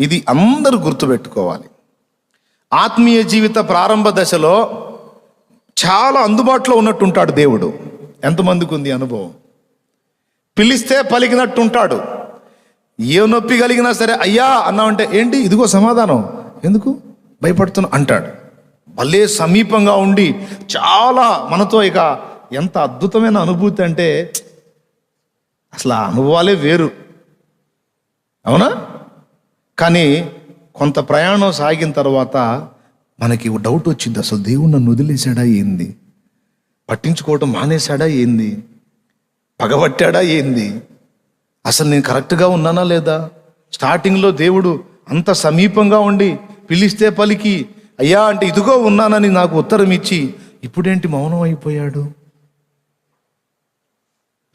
ఇది అందరూ గుర్తుపెట్టుకోవాలి. ఆత్మీయ జీవిత ప్రారంభ దశలో చాలా అందుబాటులో ఉన్నట్టుంటాడు దేవుడు. ఎంతమందికి ఉంది అనుభవం? పిలిస్తే పలికినట్టుంటాడు. ఏ నొప్పి కలిగినా సరే అయ్యా అన్నామంటే ఏంటి? ఇదిగో సమాధానం. ఎందుకు? భయపడుతున్నా అంటాడు. భలే సమీపంగా ఉండి చాలా మనతో ఇక ఎంత అద్భుతమైన అనుభూతి అంటే అసలు ఆ అనుభవాలే వేరు. అవునా? కానీ కొంత ప్రయాణం సాగిన తర్వాత మనకి డౌట్ వచ్చింది. అసలు దేవుడు నన్ను వదిలేశాడా ఏంది? పట్టించుకోవటం మానేశాడా ఏంది? పగబట్టాడా ఏంది? అసలు నేను కరెక్ట్గా ఉన్నానా లేదా? స్టార్టింగ్లో దేవుడు అంత సమీపంగా ఉండి పిలిస్తే పలికి అయ్యా అంటే ఇదిగో ఉన్నానని నాకు ఉత్తరం ఇచ్చి ఇప్పుడేంటి మౌనం అయిపోయాడు?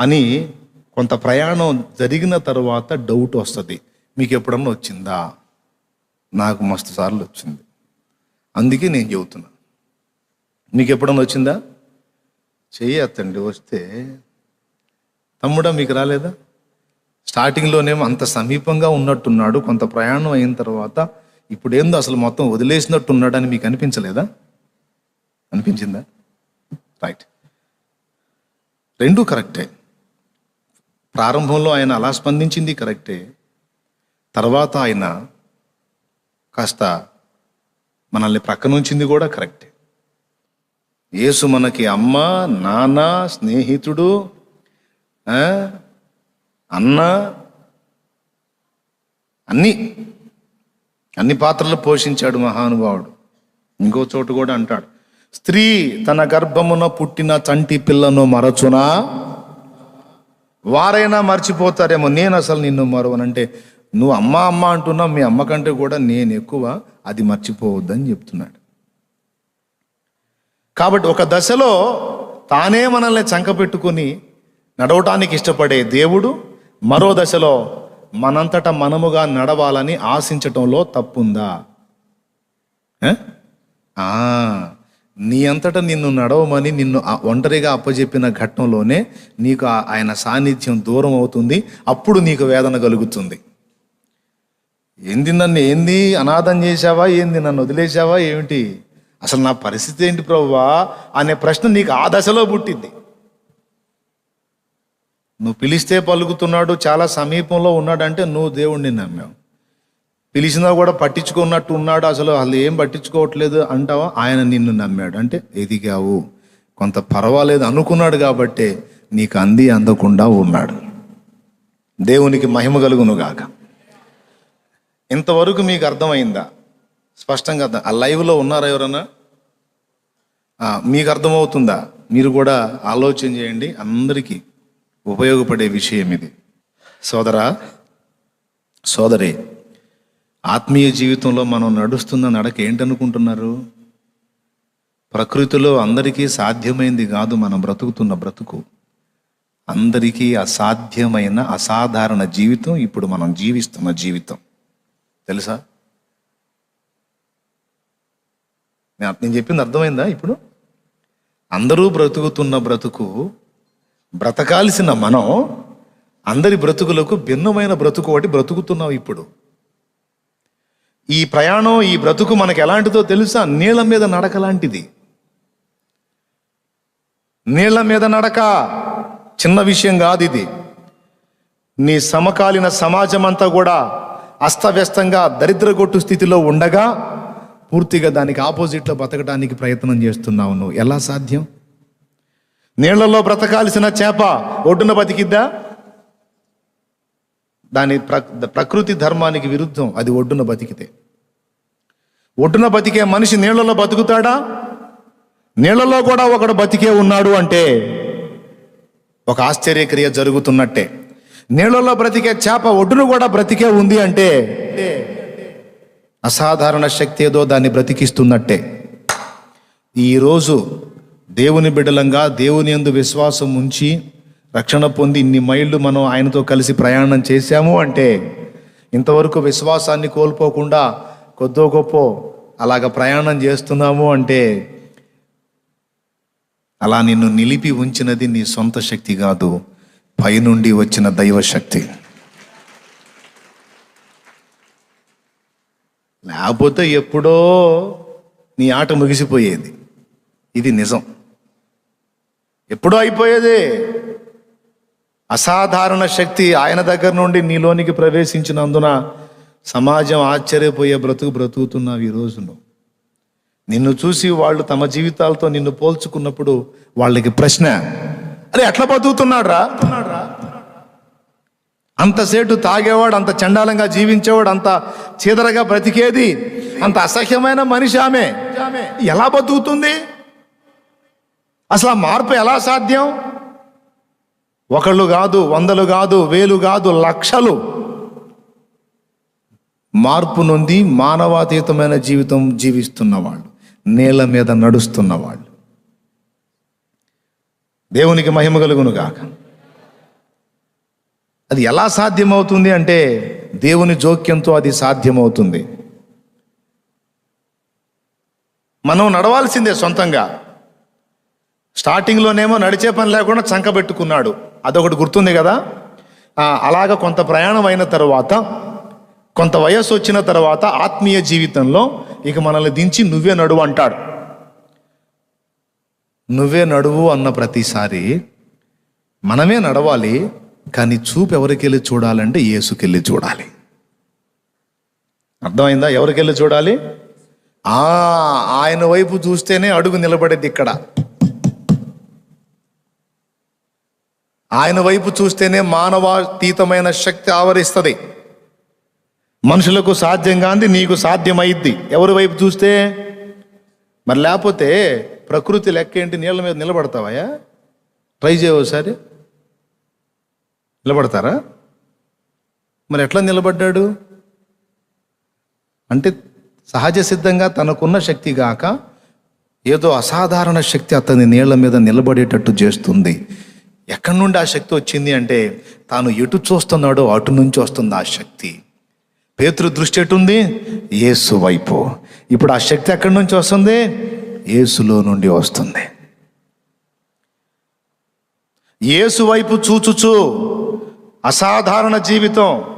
అని కొంత ప్రయాణం జరిగిన తర్వాత డౌట్ వస్తుంది. మీకు ఎప్పుడన్నా వచ్చిందా? నాకు మస్తు సార్లు వచ్చింది. అందుకే నేను చెబుతున్నా. మీకు ఎప్పుడన్నా వచ్చిందా? చెయ్యత్తండి వస్తే. తమ్ముడా మీకు రాలేదా? స్టార్టింగ్లోనేమో అంత సమీపంగా ఉన్నట్టున్నాడు కొంత ప్రయాణం అయిన తర్వాత ఇప్పుడేందో అసలు మొత్తం వదిలేసినట్టు ఉన్నాడని మీకు అనిపించలేదా? అనిపించిందా? రైట్. రెండూ కరెక్టే. ప్రారంభంలో ఆయన అలా స్పందించింది కరెక్టే. తర్వాత ఆయన కాస్త మనల్ని ప్రక్కనుంచింది కూడా కరెక్టే. యేసు మనకి అమ్మ నాన్న స్నేహితుడు ఆ, అన్న అన్ని అన్ని పాత్రలు పోషించాడు మహానుభావుడు. ఇంకో చోటు కూడా అంటాడు. స్త్రీ తన గర్భమున పుట్టిన చంటి పిల్లను మరచునా? వారైనా మర్చిపోతారేమో. నేను అసలు నిన్ను మరవనంటే నువ్వు అమ్మ అమ్మ అంటున్నావు మీ అమ్మ కంటే కూడా నేను ఎక్కువ అది మర్చిపోవద్దని చెప్తున్నాడు. కాబట్టి ఒక దశలో తానే మనల్ని చంకపెట్టుకుని నడవటానికి ఇష్టపడే దేవుడు మరో దశలో మనంతట మనముగా నడవాలని ఆశించటంలో తప్పుందా? నీ అంతట నిన్ను నడవమని నిన్ను ఆ ఒంటరిగా అప్పజెప్పిన ఘట్టంలోనే నీకు ఆ- ఆయన సాన్నిధ్యం దూరం అవుతుంది అప్పుడు నీకు వేదన కలుగుతుంది. ఏంది నన్ను ఏంది అనాథం చేశావా ఏంది నన్ను వదిలేశావా ఏమిటి? అసలు నా పరిస్థితి ఏంటి ప్రభువా అనే ప్రశ్న నీకు ఆ దశలో పుట్టింది. నువ్వు పిలిస్తే పలుకుతున్నాడు చాలా సమీపంలో ఉన్నాడంటే నువ్వు దేవుణ్ణి నమ్మావు. పిలిచినా కూడా పట్టించుకున్నట్టు ఉన్నాడు అసలు అసలు ఏం పట్టించుకోవట్లేదు అంటావా? ఆయన నిన్ను నమ్మాడు. అంటే ఎదిగావు. కొంత పర్వాలేదు అనుకున్నాడు కాబట్టే నీకు అంది అందకుండా ఉన్నాడు. దేవునికి మహిమ కలుగునుగాక. గాక ఇంతవరకు మీకు అర్థమైందా? స్పష్టంగా అర్థం ఆ లైవ్లో ఉన్నారా ఎవరన్నా? మీకు అర్థమవుతుందా? మీరు కూడా ఆలోచన చేయండి. అందరికీ ఉపయోగపడే విషయం ఇది. సోదరా సోదరి ఆత్మీయ జీవితంలో మనం నడుస్తున్న నడక ఏంటనుకుంటున్నారు? ప్రకృతిలో అందరికీ సాధ్యమైంది కాదు మనం బ్రతుకుతున్న బ్రతుకు. అందరికీ అసాధ్యమైన అసాధారణ జీవితం ఇప్పుడు మనం జీవిస్తున్న జీవితం. తెలుసా? నేను నేను చెప్పింది అర్థమైందా ఇప్పుడు? అందరూ బ్రతుకుతున్న బ్రతుకు బ్రతకాల్సిన మనం అందరి బ్రతుకులకు భిన్నమైన బ్రతుకు ఒకటి బ్రతుకుతున్నాం ఇప్పుడు. ఈ ప్రయాణం ఈ బ్రతుకు మనకు ఎలాంటిదో తెలుసా? నీళ్ళ మీద నడక లాంటిది. నీళ్ళ మీద నడక చిన్న విషయం కాదు ఇది. నీ సమకాలీన సమాజం అంతా కూడా అస్తవ్యస్తంగా దరిద్రగొట్టు స్థితిలో ఉండగా పూర్తిగా దానికి ఆపోజిట్లో బతకడానికి ప్రయత్నం చేస్తున్నావు నువ్వు. ఎలా సాధ్యం? నీళ్ళలో బ్రతకాల్సిన చేప ఒడ్డున బతికిద్దా? దాని ప్ర ప్రకృతి ధర్మానికి విరుద్ధం అది ఒడ్డున బతికితే. ఒడ్డున బతికే మనిషి నీళ్ళలో బతుకుతాడా? నీళ్ళలో కూడా ఒకడు బతికే ఉన్నాడు అంటే ఒక ఆశ్చర్యక్రియ జరుగుతున్నట్టే. నీళ్ళలో బ్రతికే చేప ఒడ్డును కూడా బ్రతికే ఉంది అంటే అసాధారణ శక్తి ఏదో దాన్ని బ్రతికిస్తున్నట్టే. ఈరోజు దేవుని బిడ్డలంగా దేవుని యందు విశ్వాసం ఉంచి రక్షణ పొంది ఇన్ని మైళ్ళు మనం ఆయనతో కలిసి ప్రయాణం చేశాము అంటే ఇంతవరకు విశ్వాసాన్ని కోల్పోకుండా కొద్దో గొప్ప అలాగ ప్రయాణం చేస్తున్నాము అంటే అలా నిన్ను నిలిపి ఉంచినది నీ సొంత శక్తి కాదు. పైనుండి వచ్చిన దైవ శక్తి లేకపోతే ఎప్పుడో నీ ఆట ముగిసిపోయేది. ఇది నిజం. ఎప్పుడో అయిపోయేది. అసాధారణ శక్తి ఆయన దగ్గర నుండి నీలోనికి ప్రవేశించినందున సమాజం ఆశ్చర్యపోయే బ్రతుకు బ్రతుకుతున్నావు ఈ నిన్ను చూసి వాళ్ళు తమ జీవితాలతో నిన్ను పోల్చుకున్నప్పుడు వాళ్ళకి ప్రశ్న అరే ఎట్లా బతుకుతున్నాడు రా అంతసేటు తాగేవాడు అంత చండాలంగా జీవించేవాడు అంత చీదరగా బ్రతికేది? అంత అసహ్యమైన మనిషి ఆమె. ఎలా బతుకుతుంది? అసలు ఆ మార్పు ఎలా సాధ్యం? ఒకళ్ళు కాదు వందలు కాదు వేలు కాదు లక్షలు. మార్పు నొంది మానవాతీతమైన జీవితం జీవిస్తున్నవాళ్ళు నేల మీద నడుస్తున్న వాళ్ళు దేవునికి మహిమ కలుగును కాక అది ఎలా సాధ్యమవుతుంది అంటే దేవుని జోక్యంతో అది సాధ్యమవుతుంది. మనం నడవాల్సిందే సొంతంగా. స్టార్టింగ్లోనేమో నడిచే పని లేకుండా చంకబెట్టుకున్నాడు. అదొకటి గుర్తుంది కదా? అలాగ కొంత ప్రయాణం అయిన తర్వాత కొంత వయస్సు వచ్చిన తర్వాత ఆత్మీయ జీవితంలో ఇక మనల్ని దించి నువ్వే నడువు అంటాడు. నువ్వే నడువు అన్న ప్రతిసారి మనమే నడవాలి కానీ చూపు ఎవరికెళ్ళి చూడాలంటే యేసుకెళ్ళి చూడాలి. అర్థమైందా? ఎవరికెళ్ళి చూడాలి? ఆ ఆయన వైపు చూస్తేనే అడుగు నిలబడేది ఇక్కడ. ఆయన వైపు చూస్తేనే మానవాతీతమైన శక్తి ఆవరిస్తుంది. మనుషులకు సాధ్యం కాంది నీకు సాధ్యమైద్ది. ఎవరి వైపు చూస్తే? మరి లేకపోతే ప్రకృతి లెక్క ఏంటి నీళ్ళ మీద నిలబడతావయ్యా ట్రై చేయవోసారి నిలబడతారా? మరి ఎట్లా నిలబడ్డాడు? అంటే సహజ సిద్ధంగా తనకున్న శక్తి గాక ఏదో అసాధారణ శక్తి అతని నీళ్ళ మీద నిలబడేటట్టు చేస్తుంది. ఎక్కడి నుండి ఆ శక్తి వచ్చింది అంటే తాను ఎటు చూస్తున్నాడో అటు నుంచి వస్తుంది ఆ శక్తి. పేతృ దృష్టి ఎటుంది? యేసు వైపు. ఇప్పుడు ఆ శక్తి ఎక్కడి నుంచి వస్తుంది? ఏసులో నుండి వస్తుంది. యేసు వైపు చూచుచు. అసాధారణ జీవితం.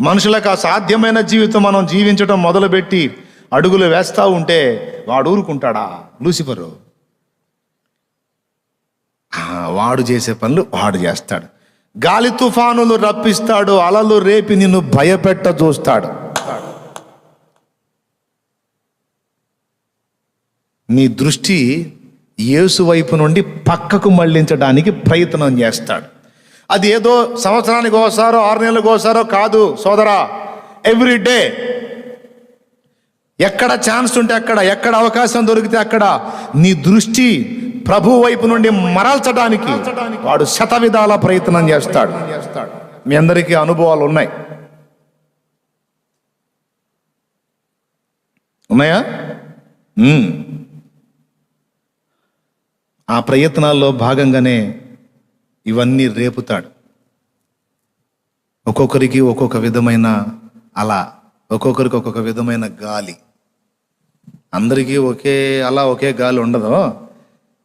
మనుషులకు అసాధ్యమైన జీవితం మనం జీవించడం మొదలుపెట్టి అడుగులు వేస్తా ఉంటే వాడు ఊరుకుంటాడా? లూసిఫరు. వాడు చేసే పనులు వాడు చేస్తాడు. గాలి తుఫానులు రప్పిస్తాడు అలలు రేపి నిన్ను భయపెట్ట చూస్తాడు. నీ దృష్టి యేసు వైపు నుండి పక్కకు మళ్ళించడానికి ప్రయత్నం చేస్తాడు. అది ఏదో సంవత్సరానికి ఒకసారో ఆరు నెలలకు ఒకసారో కాదు సోదరా. ఎవ్రీ డే ఎక్కడ ఛాన్స్ ఉంటే అక్కడ ఎక్కడ అవకాశం దొరికితే అక్కడ. నీ దృష్టి ప్రభు వైపు నుండి మరల్చడానికి వాడు శత విధాల ప్రయత్నం చేస్తాడు. మీ అందరికీ అనుభవాలు ఉన్నాయి. ఉన్నాయా? ఆ ప్రయత్నాల్లో భాగంగానే ఇవన్నీ రేపుతాడు. ఒక్కొక్కరికి ఒక్కొక్క విధమైన అలా ఒక్కొక్కరికి ఒక్కొక్క విధమైన గాలి. అందరికీ ఒకే అలా ఒకే గాలి ఉండదు.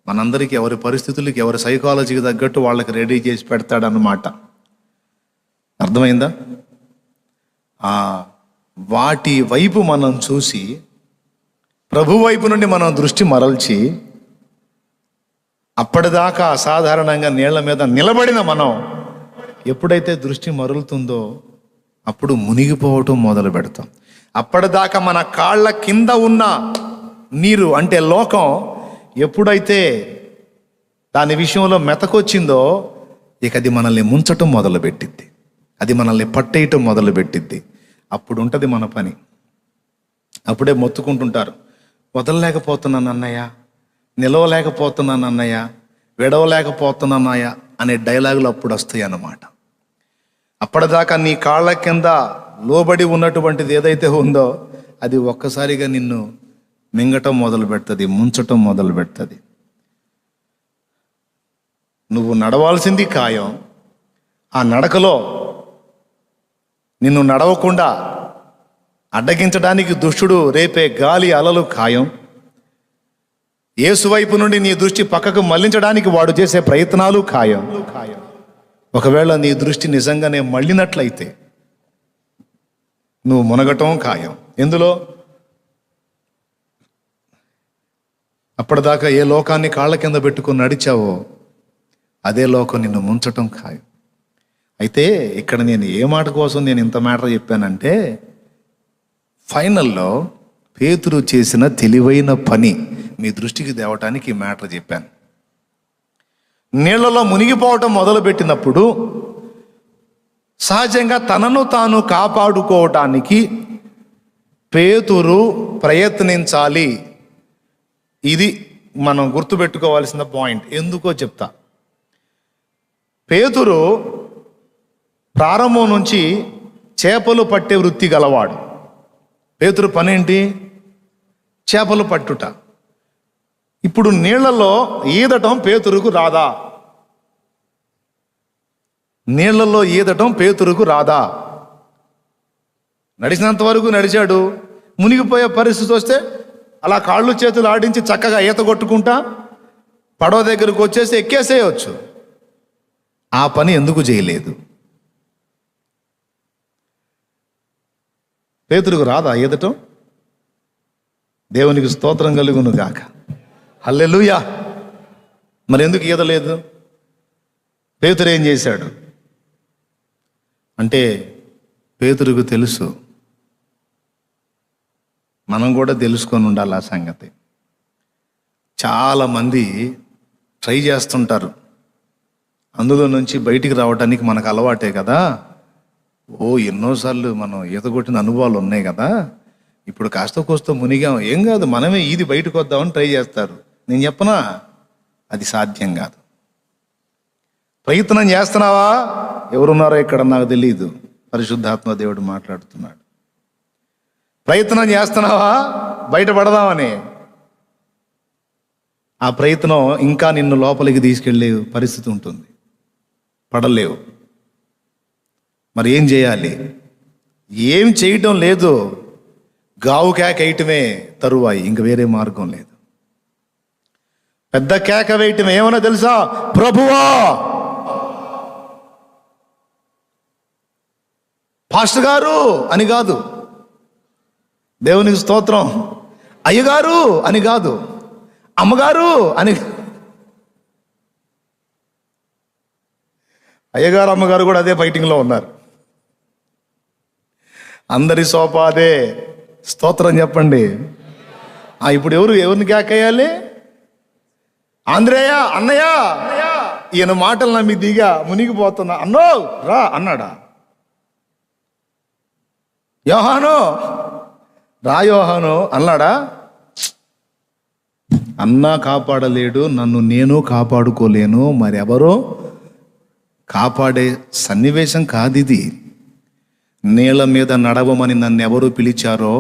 మనందరికీ ఎవరి పరిస్థితులకి ఎవరి సైకాలజీకి తగ్గట్టు వాళ్ళకి రెడీ చేసి పెడతాడనమాట అర్థమైందా? ఆ వాటి వైపు మనం చూసి ప్రభు వైపు నుండి మనం దృష్టి మరల్చి అప్పటిదాకా అసాధారణంగా నీళ్ళ మీద నిలబడిన మనం ఎప్పుడైతే దృష్టి మరులుతుందో అప్పుడు మునిగిపోవటం మొదలు పెడతాం. అప్పటిదాకా మన కాళ్ళ కింద ఉన్న నీరు అంటే లోకం ఎప్పుడైతే దాని విషయంలో మెతకొచ్చిందో ఇక అది మనల్ని ముంచటం మొదలుపెట్టిద్ది అది మనల్ని పట్టేయటం మొదలుపెట్టిద్ది అప్పుడు ఉంటుంది మన పని. అప్పుడే మొత్తుకుంటుంటారు. వదలలేకపోతున్నాను అన్నయ్య. నిలవలేకపోతున్నాను అన్నయ్య విడవలేకపోతున్నానయ్య అనే డైలాగులు అప్పుడు వస్తాయి అన్నమాట. అప్పటిదాకా నీ కాళ్ళ కింద లోబడి ఉన్నటువంటిది ఏదైతే ఉందో అది ఒక్కసారిగా నిన్ను మింగటం మొదలు పెడుతుంది ముంచటం మొదలు పెడుతుంది. నువ్వు నడవాల్సింది ఖాయం. ఆ నడకలో నిన్ను నడవకుండా అడ్డగించడానికి దుష్టుడు రేపే గాలి అలలు ఖాయం. ఏసువైపు నుండి నీ దృష్టి పక్కకు మళ్ళించడానికి వాడు చేసే ప్రయత్నాలు ఖాయం. ఒకవేళ నీ దృష్టి నిజంగానే మళ్ళినట్లయితే నువ్వు మునగటం ఖాయం. ఎందులో? అప్పటిదాకా ఏ లోకాన్ని కాళ్ళ కింద పెట్టుకుని నడిచావో అదే లోకం నిన్ను ముంచటం ఖాయం. అయితే ఇక్కడ నేను ఏ మాట కోసం నేను ఇంత మ్యాటర్ చెప్పానంటే ఫైనల్లో పేతురు చేసిన తెలివైన పని మీ దృష్టికి తేవటానికి ఈ మ్యాటర్ చెప్పాను. నీళ్ళలో మునిగిపోవటం మొదలుపెట్టినప్పుడు సహజంగా తనను తాను కాపాడుకోవటానికి పేతురు ప్రయత్నించాలి. ఇది మనం గుర్తుపెట్టుకోవాల్సిన పాయింట్. ఎందుకో చెప్తా. పేతురు ప్రారంభం నుంచి చేపలు పట్టే వృత్తి గలవాడు. పేతురు పనేంటి? చేపలు పట్టుట. ఇప్పుడు నీళ్ళలో ఈదటం పేతురుకు రాదా? నీళ్ళలో ఈదటం పేతురుకు రాదా? నడిచినంత వరకు నడిచాడు. మునిగిపోయే పరిస్థితి వస్తే అలా కాళ్ళు చేతులు ఆడించి చక్కగా ఈత కొట్టుకుంటా పడవ దగ్గరకు వచ్చేసి ఎక్కేసేయచ్చు. ఆ పని ఎందుకు చేయలేదు? పేతురుకు రాదా ఈదటం? దేవునికి స్తోత్రం కలుగును గాక హల్లెలూయా. మరి ఎందుకు ఈదలేదు? పేతురు ఏం చేశాడు? అంటే పేతురుకు తెలుసు. మనం కూడా తెలుసుకొని ఉండాలి ఆ సంగతి. చాలామంది ట్రై చేస్తుంటారు. అందులో నుంచి బయటికి రావడానికి మనకు అలవాటే కదా. ఓ ఎన్నోసార్లు మనం ఈత కొట్టిన అనుభవాలు ఉన్నాయి కదా. ఇప్పుడు కాస్త కోస్త మునిగాం. ఏం కాదు మనమే ఇది బయటకు వద్దామని ట్రై చేస్తారు. నేను చెప్పనా? అది సాధ్యం కాదు. ప్రయత్నం చేస్తున్నావా? ఎవరున్నారో ఇక్కడ నాకు తెలియదు పరిశుద్ధాత్మ దేవుడు మాట్లాడుతున్నాడు. ప్రయత్నం చేస్తున్నావా? బయటపడదామని ఆ ప్రయత్నం ఇంకా నిన్ను లోపలికి తీసుకెళ్ళే పరిస్థితి ఉంటుంది. పడలేవు. మరి ఏం చేయాలి? ఏం చేయటం లేదు. గావు తరువాయి. ఇంక వేరే మార్గం లేదు. పెద్ద కేక వేయటం ఏమన్నా తెలుసా? ప్రభువా! పాస్టర్ గారు అని కాదు. దేవునికి స్తోత్రం. అయ్యగారు అని కాదు. అమ్మగారు అని అయ్యగారు అమ్మగారు కూడా అదే ఫైటింగ్లో ఉన్నారు. అందరి సోపా అదే స్తోత్రం చెప్పండి. ఇప్పుడు ఎవరు ఎవరిని కేకేయాలి? ఆంధ్రేయ అన్నయ్య! ఈయన మాటలు నమ్మి దిగా మునిగిపోతున్నా అన్నో రా అన్నాడా? యోహాను! రా యోహాను అన్నాడా? అన్నా కాపాడలేడు నన్ను నేను కాపాడుకోలేను మరెవరో? కాపాడే సన్నివేశం కాదు ఇది నేల మీద నడవమని నన్ను ఎవరు పిలిచారో?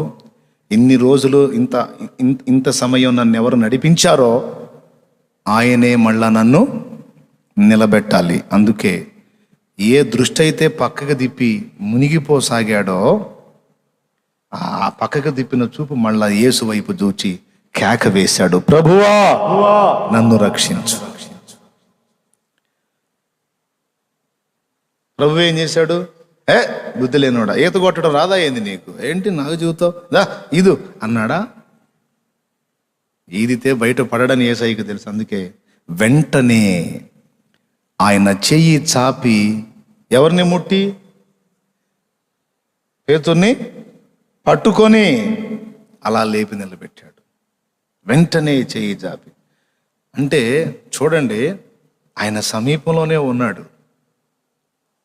ఇన్ని రోజులు ఇంత ఇంత సమయం నన్ను ఎవరు నడిపించారో? ఆయనే మళ్ళా నన్ను నిలబెట్టాలి. అందుకే ఏ దృష్టి అయితే పక్కకు తిప్పి మునిగిపోసాగాడో ఆ పక్కకు తిప్పిన చూపు మళ్ళా యేసు వైపు చూచి కేక వేశాడు. ప్రభువా నన్ను రక్షించు. ప్రభు ఏం చేశాడు? ఏ బుద్ధి లేనోడా ఈత కొట్టడం రాదా ఏంది నీకు? ఏంటి నాకు చూతావు దా ఇదు అన్నాడా? ఈదితే బయట పడడని ఏసైకి తెలుసు. అందుకే వెంటనే ఆయన చెయ్యి చాపి ఎవరిని ముట్టి? పేతుని పట్టుకొని అలా లేపి నిలబెట్టాడు. వెంటనే చెయ్యి చాపి. అంటే చూడండి ఆయన సమీపంలోనే ఉన్నాడు.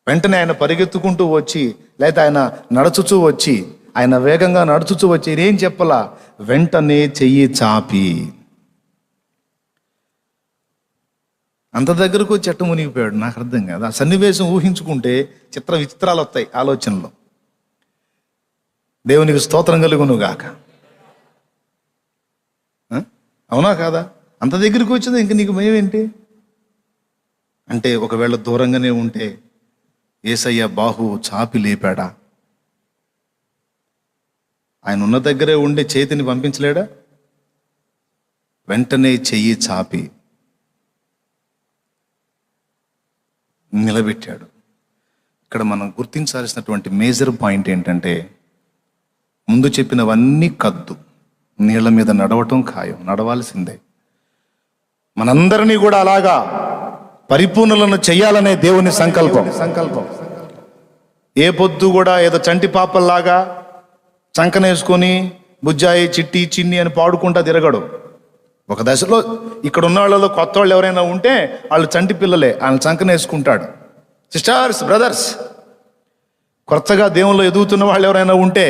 వెంటనే ఆయన పరిగెత్తుకుంటూ వచ్చి లేకపోతే ఆయన నడుచుచూ వచ్చి ఆయన వేగంగా నడుచుచు వచ్చి ఏం చెప్పలా? వెంటనే చెయ్యి చాపి. అంత దగ్గరకు చెట్టు మునిగిపోయాడు. నాకు అర్థం కాదు. ఆ సన్నివేశం ఊహించుకుంటే చిత్ర విచిత్రాలు వస్తాయి ఆలోచనలో. దేవునికి స్తోత్రం కలుగును గాక ఆ? అవునా కాదా? అంత దగ్గరికి వచ్చింది ఇంక నీకు భయమేంటి అంటే ఒకవేళ దూరంగానే ఉంటే ఏసయ్య బాహు చాపి లేపాడా? ఆయన ఉన్న దగ్గరే ఉండి చేతిని పంపించలేడా? వెంటనే చెయ్యి చాపి నిలబెట్టాడు. ఇక్కడ మనం గుర్తించాల్సినటువంటి మేజర్ పాయింట్ ఏంటంటే ముందు చెప్పినవన్నీ కద్దు. నీళ్ళ మీద నడవటం ఖాయం నడవాల్సిందే. మనందరినీ కూడా అలాగా పరిపూర్ణులను చేయాలనే దేవుని సంకల్పం సంకల్పం. ఏ పొద్దు కూడా ఏదో చంటి పాపల్లాగా చంకనేసుకొని బుజ్జాయి చిట్టి చిన్ని అని పాడుకుంటా తిరగడు. ఒక దశలో ఇక్కడ ఉన్న వాళ్ళలో కొత్త వాళ్ళు ఎవరైనా ఉంటే వాళ్ళు చంటి పిల్లలే వాళ్ళని చంకనేసుకుంటాడు. సిస్టర్స్ బ్రదర్స్ కొత్తగా దేవుళ్ళు ఎదుగుతున్న వాళ్ళు ఎవరైనా ఉంటే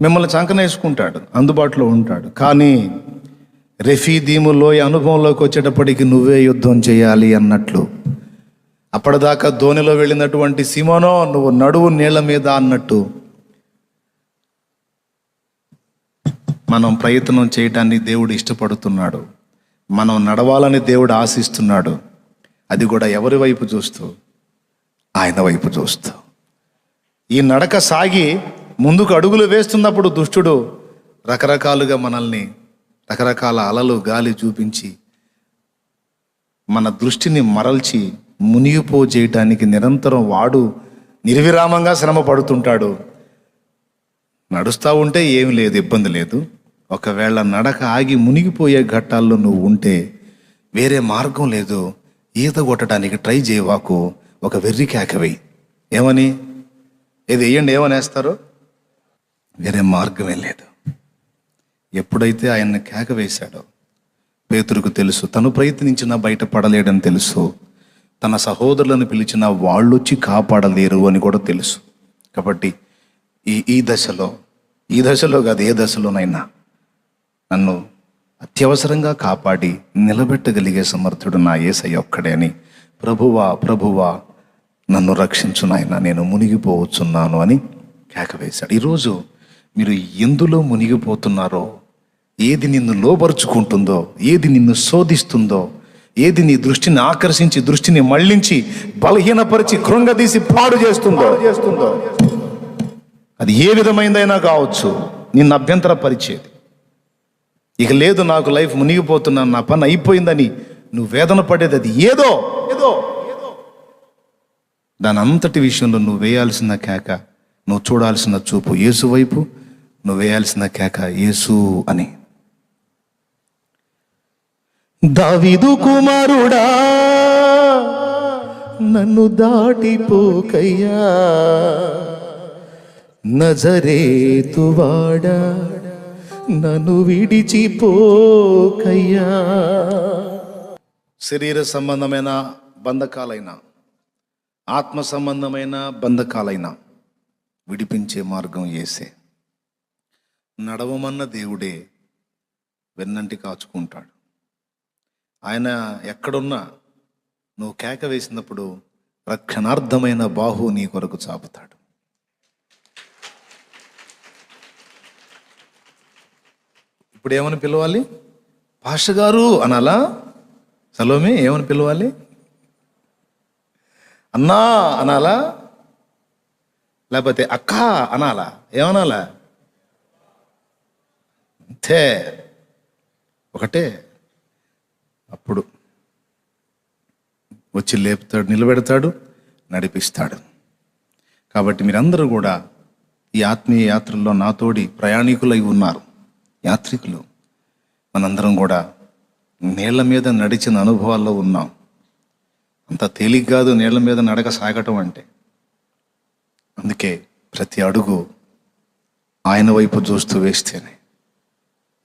మిమ్మల్ని చంకనేసుకుంటాడు అందుబాటులో ఉంటాడు. కానీ రెఫీదీములో ఈ అనుభవంలోకి వచ్చేటప్పటికి నువ్వే యుద్ధం చేయాలి అన్నట్లు. అప్పటిదాకా ధోనిలో వెళ్ళినటువంటి సిమోనో నువ్వు నడువు నీళ్ళ మీద అన్నట్టు మనం ప్రయత్నం చేయటాన్ని దేవుడు ఇష్టపడుతున్నాడు. మనం నడవాలని దేవుడు ఆశిస్తున్నాడు. అది కూడా ఎవరి వైపు చూస్తూ? ఆయన వైపు చూస్తూ. ఈ నడక సాగి ముందుకు అడుగులు వేస్తున్నప్పుడు దుష్టుడు రకరకాలుగా మనల్ని రకరకాల అలలు గాలి చూపించి మన దృష్టిని మరల్చి మునిగిపో చేయటానికి నిరంతరం వాడు నిర్విరామంగా శ్రమ పడుతుంటాడు నడుస్తూ ఉంటే ఏమి లేదు ఇబ్బంది లేదు. ఒకవేళ నడక ఆగి మునిగిపోయే ఘట్టాల్లో నువ్వు ఉంటే వేరే మార్గం లేదు. ఈత కొట్టడానికి ట్రై చేయవాకు. ఒక వెర్రి కేకవి ఏమని? ఇది వేయండి ఏమని వేస్తారు? వేరే మార్గమే లేదు. ఎప్పుడైతే ఆయన్ని కేక వేశాడో పేతురుకు తెలుసు తను ప్రయత్నించినా బయటపడలేడని తెలుసు. తన సహోదరులను పిలిచిన వాళ్ళొచ్చి కాపాడలేరు అని కూడా తెలుసు. కాబట్టి ఈ ఈ దశలో ఈ దశలో కాదు ఏ దశలోనైనా నన్ను అత్యవసరంగా కాపాడి నిలబెట్టగలిగే సమర్థుడు నా ఏసయ్య ఒక్కడే అని ప్రభువా ప్రభువా నన్ను రక్షించు నాయన నేను మునిగిపోవచ్చున్నాను అని కేకవేశాడు. ఈరోజు మీరు ఎందులో మునిగిపోతున్నారో ఏది నిన్ను లోబరుచుకుంటుందో ఏది నిన్ను శోధిస్తుందో ఏది నీ దృష్టిని ఆకర్షించి దృష్టిని మళ్ళించి బలహీనపరిచి కృంగదీసి పాడు చేస్తుందో చేస్తుందో. అది ఏ విధమైందైనా కావచ్చు నిన్ను అభ్యంతరపరిచేది. ఇక లేదు నాకు లైఫ్ మునిగిపోతున్నాను నా పని అయిపోయిందని నువ్వు వేదన పడేది అది. ఏదో ఏదో దాని అంతటి విషయంలో నువ్వు వేయాల్సిన కేక నువ్వు చూడాల్సిన చూపు యేసు వైపు నువ్వు వేయాల్సిన కేక యేసు అని. దావిదు కుమారుడా నన్ను దాటిపోకయ్యా నజరేతువాడా నన్ను విడిచిపోకయ్యా. శరీర సంబంధమైన బంధకాలైన ఆత్మ సంబంధమైన బంధకాలైన విడిపించే మార్గం ఏసే నడవమన్న దేవుడే వెన్నంటి కాచుకుంటాడు. ఆయన ఎక్కడున్నా నువ్వు కేక వేసినప్పుడు రక్షణార్థమైన బాహు నీ కొరకు చాపుతాడు. ఇప్పుడు ఏమని పిలవాలి? పాష గారు అనాలా? సలోమి ఏమని పిలవాలి? అన్నా అనాలా? లేకపోతే అక్క అనాలా? ఏమనాలా? అంతే. ఒకటే. అప్పుడు వచ్చి లేపుతాడు నిలబెడతాడు నడిపిస్తాడు. కాబట్టి మీరందరూ కూడా ఈ ఆత్మీయ యాత్రల్లో నాతోడి ప్రయాణికులై ఉన్నారు. యాత్రికులు. మనందరం కూడా నీళ్ళ మీద నడిచిన అనుభవాల్లో ఉన్నాం. అంత తేలిక కాదు నీళ్ళ మీద నడక సాగటం అంటే. అందుకే ప్రతి అడుగు ఆయన వైపు చూస్తూ వేస్తేనే.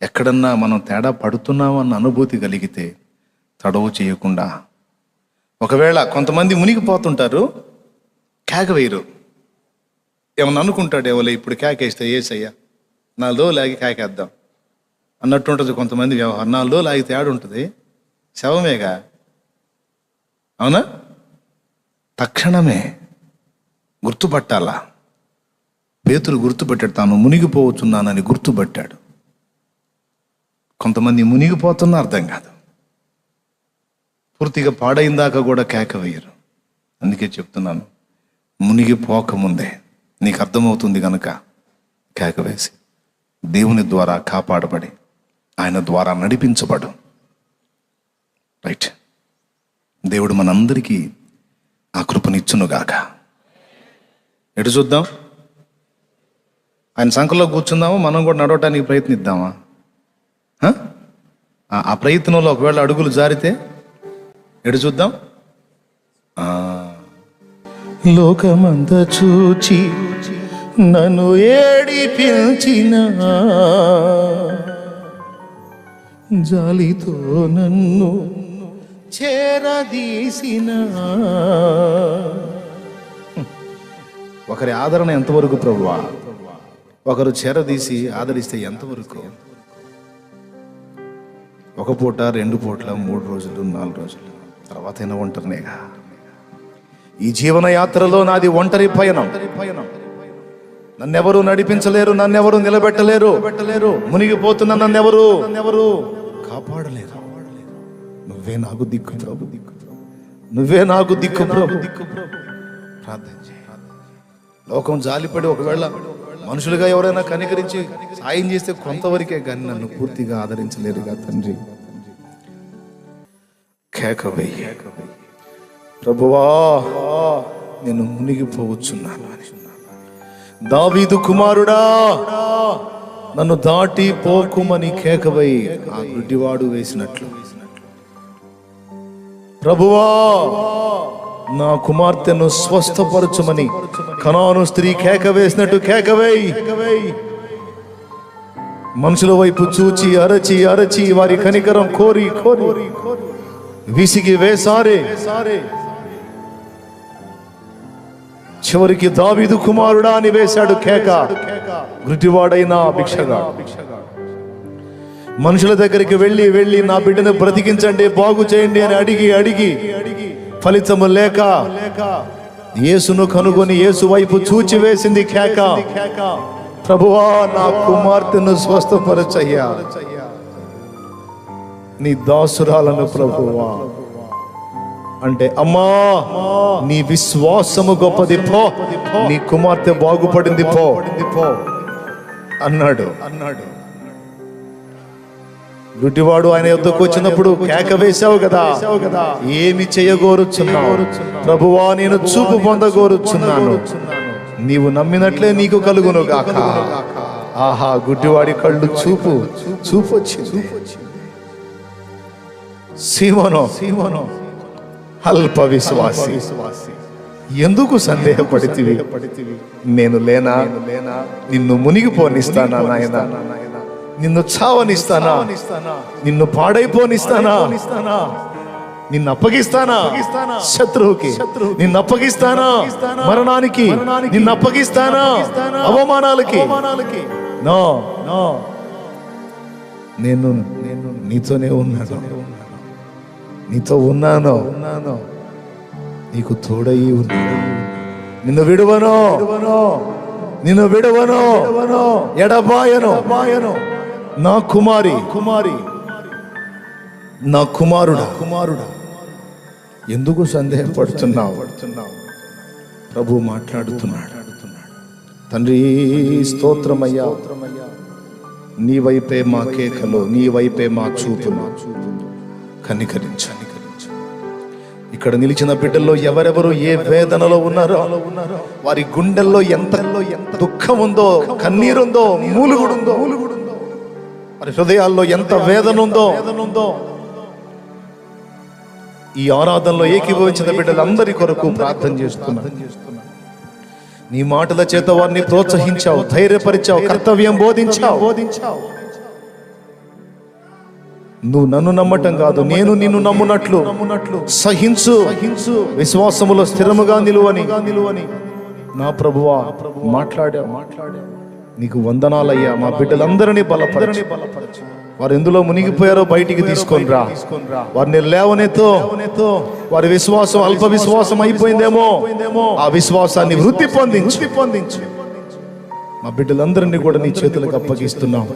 ఎక్కడన్నా మనం తేడా పడుతున్నామన్న అనుభూతి కలిగితే తడవు చేయకుండా. ఒకవేళ కొంతమంది మునిగిపోతుంటారు కేక వేయరు ఏమన్నా అనుకుంటాడు ఎవరు ఇప్పుడు కేకేస్తే ఏసయ్యా నాలుగు రోజులు లాగి కేకేద్దాం. అన్నట్టు ఉంటుంది కొంతమంది వ్యవహారం. నాలుగు రోజులు ఉంటుంది శవమేగా? అవునా? తక్షణమే గుర్తుపట్టాలా. పేతులు గుర్తుపెట్టాడు తాను మునిగిపోవచ్చున్నానని గుర్తుపట్టాడు. కొంతమంది మునిగిపోతున్న అర్థం కాదు. పూర్తిగా పాడైన దాకా కూడా కేక వేయరు అందుకే చెప్తున్నాను మునిగిపోకముందే నీకు అర్థమవుతుంది కనుక కేక వేసి దేవుని ద్వారా కాపాడబడి ఆయన ద్వారా నడిపించబడు. రైట్. దేవుడు మనందరికీ ఆ కృపనిచ్చునుగాక ఎటు చూద్దాం? ఆయన సంఖలో కూర్చుందామా? మనం కూడా నడవటానికి ప్రయత్నిద్దామా? ఆ- ప్రయత్నంలో ఒకవేళ అడుగులు జారితే ఎటు చూద్దాం? ఆ. లోకమంత చూచి నన్ను ఏడిపించిన జాలితో నన్ను చేరదీసిన. ఒకరి ఆదరణ ఎంతవరకు ప్రభువా? ఒకరు చేరదీసి ఆదరిస్తే ఎంతవరకు? ఒక పూట రెండు పూట్ల మూడు రోజులు నాలుగు రోజులు. తర్వాత అయినా ఒంటరినేగా. ఈ జీవన యాత్రలో నాది ఒంటరి పయనం. నన్నెవరు నడిపించలేరు నన్నెవరు నిలబెట్టలేరు. పెట్టలేరు మునిగిపోతున్న నన్నెవరు నన్నెవరు? కాపాడలేదు. నువ్వే నాకు దిక్కు ప్రభు. దిక్కు నువ్వే నాకు దిక్కు ప్రభు. దిక్కు ప్రభు ప్రార్థన లోకం జాలిపడి ఒకవేళ మనుషులుగా ఎవరైనా కనికరించి సాయం చేస్తే కొంతవరకే కానీ నన్ను పూర్తిగా ఆదరించలేరుగా తండ్రి. కేకవై ప్రభువా నేను మునిగిపోవచ్చున్నాను. దావీదు కుమారుడా నన్ను దాటి పోకుమని కేకవై ఆ గుడ్డివాడు వేసినట్లు ప్రభువా నా కుమార్తెను స్వస్థపరచుమని కనాను స్త్రీ కేక వేసినట్టు కేకవై మనుషుల వైపు చూచి అరచి అరచి వారి కనికరం కోరి కోరి విసిగి వేసారే చివరికి దావీదు కుమారుడా అని వేశాడు కేక. గురిటివాడైన భిక్షగా. మనుషుల దగ్గరికి వెళ్ళి వెళ్ళి నా బిడ్డను బ్రతికించండి బాగు చేయండి అని అడిగి అడిగి ఫలితము లేక యేసును కనుగొని యేసు వైపు చూచి వేసింది కేక. ప్రభువా నా కుమార్తెను స్వస్థపరచయ్యా. నీ దాసురాలను ప్రభువా. అంటే అమ్మా నీ విశ్వాసము గొప్పది పో. నీ కుమార్తె బాగుపడింది పో. అన్నాడు. అన్నాడు గుడ్డివాడు ఆయన యుద్ధకు వచ్చినప్పుడు కేక వేశావు కదా? ఏమి చేయగోరుచున్నావు? ప్రభువా నేను చూపు పొందగోరుచున్నాను. నీవు నమ్మినట్లే నీకు కలుగును గాక ఆహా గుడ్డివాడి కళ్ళు చూపు చూపు వచ్చింది సీమను సీమను అల్ప విశ్వాసి ఎందుకు సందేహపడితివి? నేను లేనా? నిన్ను మునిగిపోనిస్తానా నాయన? నిన్ను చావనిస్తానా? నిన్ను పాడైపోనిస్తానా? నిన్ను అప్పగిస్తానా? శత్రువుకి. నిన్ను అప్పగిస్తానా? మరణానికి. నిన్ను అప్పగిస్తానా? అవమానాలకి. No no. నేను నేను నీతోనే ఉన్నాను. నీతో ఉన్నాను. ఉన్నాను నీకు తోడయి ఉన్నాను. నిన్ను విడువను. నిన్ను విడువను. ఎడబాయను. బాయను నా కుమారి. కుమారి నా కుమారుడా. కుమారుడా ఎందుకు సందేహపడుతున్నావు? పడుతున్నావు ప్రభు మాట్లాడుతున్నాడు. తండ్రి స్తోత్రమయ్యా. నీ వైపే మా కేకలు నీ వైపే మా చూదు కనికరించండి. ఇక్కడ నిలిచిన బిడ్డల్లో ఎవరెవరు ఏ వేదనలో ఉన్నారో వారి గుండెల్లో ఎంత ఎంత దుఃఖం ఉందో కన్నీరుందో మూలుగుడుందో మూలుగుడుందో వారి హృదయాల్లో ఎంత వేదన ఉందో ఉందో ఈ ఆరాధనలో ఏకీభవించిన బిడ్డలందరి కొరకు ప్రార్థన చేస్తున్నా నీ మాటల చేత వారిని ప్రోత్సహించావు ధైర్యపరిచావు కర్తవ్యం బోధించావు బోధించావు. నువ్వు నన్ను నమ్మటం కాదు నేను నిన్ను నమ్మునట్లు నమ్మునట్లు సహించు విశ్వాసములో స్థిరముగా నిలువని నిలువని. నా ప్రభువా మాట్లాడా మాట్లాడా నీకు వందనాలయ్యా మా బిడ్డలందరినీ బలపరచు. బలపరచు. వారు ఎందులో మునిగిపోయారో బయటికి తీసుకొని రా వారిని లేవనెత్తో వారి విశ్వాసం అల్ప విశ్వాసం అయిపోయిందేమో. ఆ విశ్వాసాన్ని వృద్ధి పొందించు. పొందించు. మా బిడ్డలందరినీ కూడా నీ చేతులకు అప్పగిస్తున్నాం.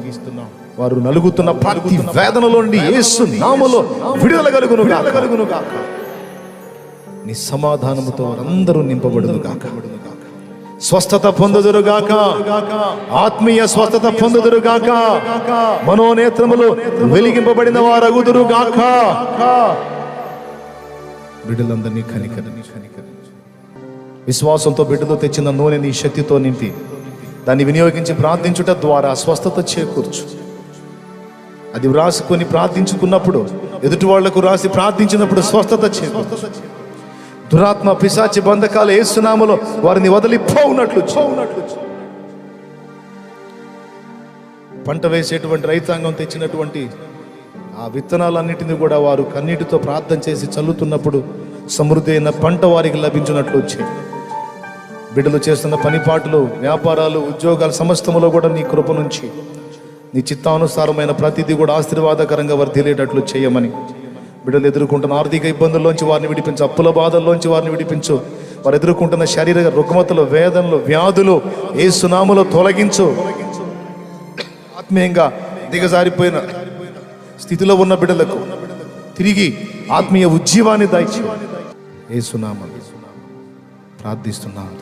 వారు నలుగుతున్న ప్రతి వేదనలో నుండి యేసు నామలో విడుదల కలుగును గాక. కలుగును గాక. నీ సమాధానముతో వారందరూ నింపబడును గాక. స్వస్థత పొందుదురు గాక. ఆత్మీయ స్వస్థత పొందుదురు గాక. మనోనేత్రములు వెలిగింపబడిన వారగుదురు గాక. బిడ్డలందరినీ కనికరని విశ్వాసంతో బిడ్డతో తెచ్చిన నూనె నీ శక్తితో నింపి దాన్ని వినియోగించి ప్రార్థించుట ద్వారా స్వస్థత చేకూర్చు. అది వ్రాసుకొని ప్రార్థించుకున్నప్పుడు ఎదుటి వాళ్ళకు రాసి ప్రార్థించినప్పుడు స్వస్థత చేదు. దురాత్మ పిశాచి బంధకాలు ఏసునామలో వారిని వదిలిపోవునట్లు పంట వేసేటువంటి రైతాంగం తెచ్చినటువంటి ఆ విత్తనాలన్నిటిని కూడా వారు కన్నీటితో ప్రార్థన చేసి చల్లుతున్నప్పుడు సమృద్ధి అయిన పంట వారికి లభించినట్లు వచ్చాయి బిడ్డలు చేస్తున్న పనిపాట్లు వ్యాపారాలు ఉద్యోగాలు సమస్తములో కూడా నీ కృప నుంచి. నీ చిత్తానుసారమైన ప్రతిదీ కూడా ఆశీర్వాదకరంగా వర్ధిల్లేటట్లు చేయమని. బిడ్డలు ఎదుర్కొంటున్న ఆర్థిక ఇబ్బందుల్లోంచి వారిని విడిపించు అప్పుల బాధల్లోంచి వారిని విడిపించు. వారు ఎదుర్కొంటున్న శరీర రుగ్మతలు వేదనలు వ్యాధులు ఏ సునాములో తొలగించు. ఆత్మీయంగా దిగజారిపోయిన స్థితిలో ఉన్న బిడ్డలకు తిరిగి ఆత్మీయ ఉజ్జీవాన్ని దాయిచి ఏ సునామా ప్రార్థిస్తున్నాను.